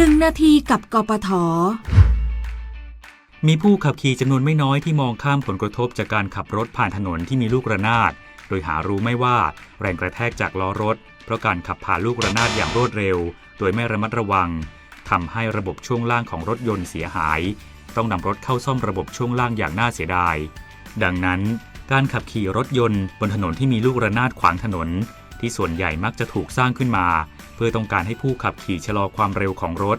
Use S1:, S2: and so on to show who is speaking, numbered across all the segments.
S1: หนึ่งนาทีกับกปท
S2: มีผู้ขับขี่จำนวนไม่น้อยที่มองข้ามผลกระทบจากการขับรถผ่านถนนที่มีลูกระนาด โดยหารู้ไม่ว่าแรงกระแทกจากล้อรถ เพราะการขับผ่านลูกระนาดอย่างรวดเร็ว โดยไม่ระมัดระวังทำให้ระบบช่วงล่างของรถยนต์เสียหาย ต้องนำรถเข้าซ่อมระบบช่วงล่างอย่างน่าเสียดาย ดังนั้น การขับขี่รถยนต์บนถนนที่มีลูกระนาดขวางถนน ที่ส่วนใหญ่มักจะถูกสร้างขึ้นมา เพื่อต้องการให้ผู้ขับขี่ชะลอความเร็วของรถ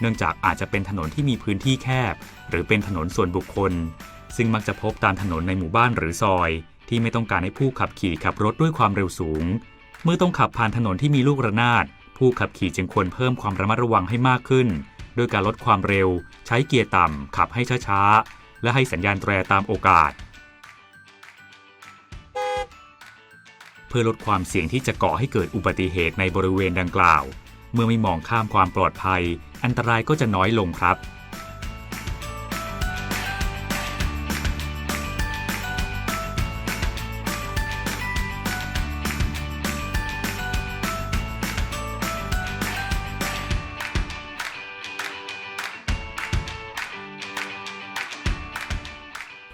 S2: เนื่องจากอาจจะเป็นถนนที่มีพื้นที่แคบ หรือเป็นถนนส่วนบุคคล ซึ่งมักจะพบตามถนนในหมู่บ้านหรือซอย ที่ไม่ต้องการให้ผู้ขับขี่ขับรถด้วยความเร็วสูง เมื่อต้องขับผ่านถนนที่มีลูกระนาด ผู้ขับขี่จึงควรเพิ่มความระมัดระวังให้มากขึ้น ด้วยการลดความเร็ว ใช้เกียร์ต่ำขับให้ช้าๆและให้สัญญาณแตรตามโอกาส เพื่อลดความเสี่ยงที่จะก่อให้เกิดอุบัติเหตุในบริเวณดังกล่าว เมื่อไม่มองข้ามความปลอดภัย อันตรายก็จะน้อยลงครับ